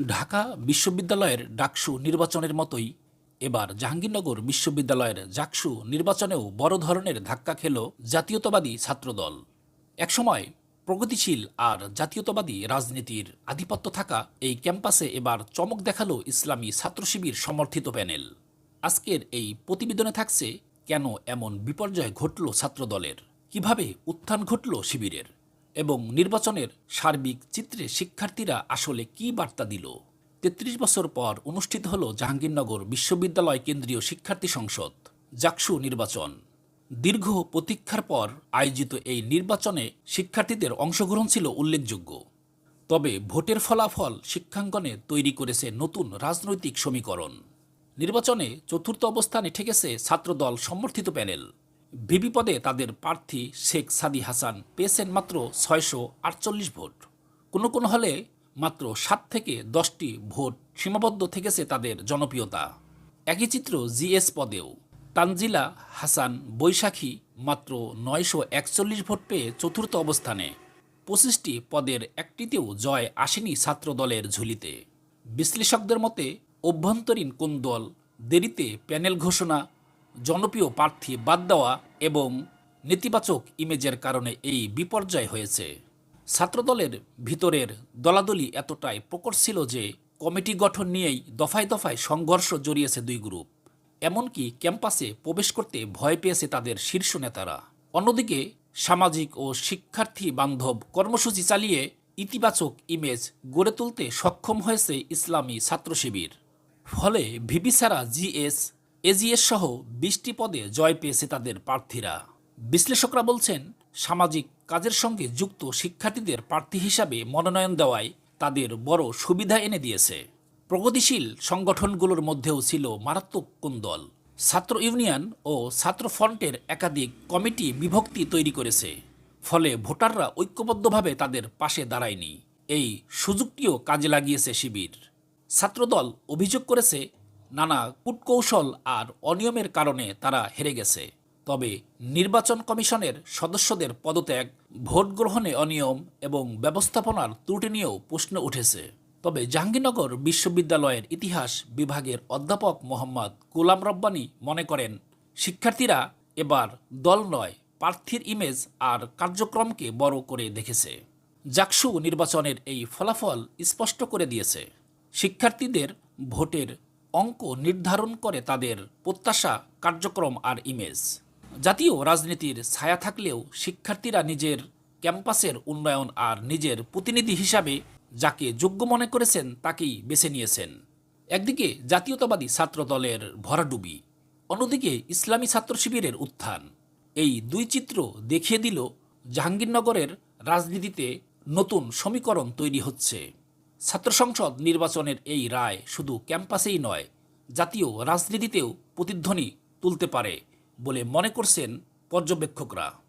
ঢাকা বিশ্ববিদ্যালয়ের ডাকসু নির্বাচনের মতোই এবার জাহাঙ্গীরনগর বিশ্ববিদ্যালয়ের জাকসু নির্বাচনেও বড় ধরনের ধাক্কা খেল জাতীয়তাবাদী ছাত্রদল। একসময় প্রগতিশীল আর জাতীয়তাবাদী রাজনীতির আধিপত্য থাকা এই ক্যাম্পাসে এবার চমক দেখাল ইসলামী ছাত্র শিবির সমর্থিত প্যানেল। আজকের এই প্রতিবেদনে থাকছে কেন এমন বিপর্যয় ঘটল ছাত্রদলের? কীভাবে উত্থান ঘটল শিবিরের? এবং নির্বাচনের সার্বিক চিত্রে শিক্ষার্থীরা আসলে কি বার্তা দিল? তেত্রিশ বছর পর অনুষ্ঠিত হল জাহাঙ্গীরনগর বিশ্ববিদ্যালয় কেন্দ্রীয় শিক্ষার্থী সংসদ জাকসু নির্বাচন। দীর্ঘ প্রতীক্ষার পর আয়োজিত এই নির্বাচনে শিক্ষার্থীদের অংশগ্রহণ ছিল উল্লেখযোগ্য। তবে ভোটের ফলাফল শিক্ষাঙ্গনে তৈরি করেছে নতুন রাজনৈতিক সমীকরণ। নির্বাচনে চতুর্থ অবস্থানে ঠেকেছে ছাত্রদল সমর্থিত প্যানেল। ভিপি পদে তাদের প্রার্থী শেখ সাদি হাসান পেয়েছেন মাত্র ছয়শো আটচল্লিশ ভোট। কোনো কোনো হলে মাত্র সাত থেকে দশটি ভোট সীমাবদ্ধ থেকেছে তাদের জনপ্রিয়তা। একই চিত্র জিএস পদেও। তানজিলা হাসান বৈশাখী মাত্র নয়শো একচল্লিশ ভোট পেয়ে চতুর্থ অবস্থানে। পঁচিশটি পদের একটিতেও জয় আসেনি ছাত্র দলের ঝুলিতে। বিশ্লেষকদের মতে, অভ্যন্তরীণ কোন দল দেরিতে প্যানেল ঘোষণা, জনপ্রিয় প্রার্থী বাদ দেওয়া এবং নেতিবাচক ইমেজের কারণে এই বিপর্যয় হয়েছে। ছাত্রদলের ভিতরের দলাদলি এতটাই প্রকট ছিল যে কমিটি গঠন নিয়েই দফায় দফায় সংঘর্ষ জড়িয়েছে দুই গ্রুপ। এমনকি ক্যাম্পাসে প্রবেশ করতে ভয় পেয়েছে তাদের শীর্ষ নেতারা। অন্যদিকে সামাজিক ও শিক্ষার্থী বান্ধব কর্মসূচি চালিয়ে ইতিবাচক ইমেজ গড়ে তুলতে সক্ষম হয়েছে ইসলামী ছাত্র শিবির ফলে ভিপি ছাড়া জিএস এজিএস সহ বিশটি পদে জয় পেয়েছে তাদের প্রার্থীরা। বিশ্লেষকরা বলছেন, সামাজিক কাজের সঙ্গে যুক্ত শিক্ষার্থীদের প্রার্থী হিসাবে মনোনয়ন দেওয়ায় তাদের বড় সুবিধা এনে দিয়েছে। প্রগতিশীল সংগঠনগুলোর মধ্যেও ছিল মারাত্মক কুন্দল। ছাত্র ইউনিয়ন ও ছাত্র ফ্রন্টের একাধিক কমিটি বিভক্তি তৈরি করেছে, ফলে ভোটাররা ঐক্যবদ্ধভাবে তাদের পাশে দাঁড়ায়নি। এই সুযোগটিও কাজে লাগিয়েছে শিবির। ছাত্রদল অভিযোগ করেছে নানা কূটকৌশল আর অনিয়মের কারণে তারা হেরে গেছে। তবে নির্বাচন কমিশনের সদস্যদের পদত্যাগ, ভোট গ্রহণে অনিয়ম এবং ব্যবস্থাপনার ত্রুটি নিয়েও প্রশ্ন উঠেছে। তবে জাহাঙ্গীরনগর বিশ্ববিদ্যালয়ের ইতিহাস বিভাগের অধ্যাপক মোহাম্মদ গোলাম রব্বানী মনে করেন, শিক্ষার্থীরা এবার দল নয়, প্রার্থীর ইমেজ আর কার্যক্রমকে বড় করে দেখেছে। জাকসু নির্বাচনের এই ফলাফল স্পষ্ট করে দিয়েছে। শিক্ষার্থীদের ভোটের অঙ্ক নির্ধারণ করে তাদের প্রত্যাশা, কার্যক্রম আর ইমেজ জাতীয় রাজনীতির ছায়া থাকলেও শিক্ষার্থীরা নিজের ক্যাম্পাসের উন্নয়ন আর নিজের প্রতিনিধি হিসাবে যাকে যোগ্য মনে করেছেন তাকেই বেছে নিয়েছেন। একদিকে জাতীয়তাবাদী ছাত্র দলের ভরাডুবি, অন্যদিকে ইসলামী ছাত্র শিবিরের উত্থান। এই দুই চিত্র দেখিয়ে দিল জাহাঙ্গীরনগরের রাজনীতিতে নতুন সমীকরণ তৈরি হচ্ছে। ছাত্র সংসদ নির্বাচনের এই রায় শুধু ক্যাম্পাসেই নয়, জাতীয় রাজনীতিতেও প্রতিধ্বনি তুলতে পারে বলে মনে করছেন পর্যবেক্ষকরা।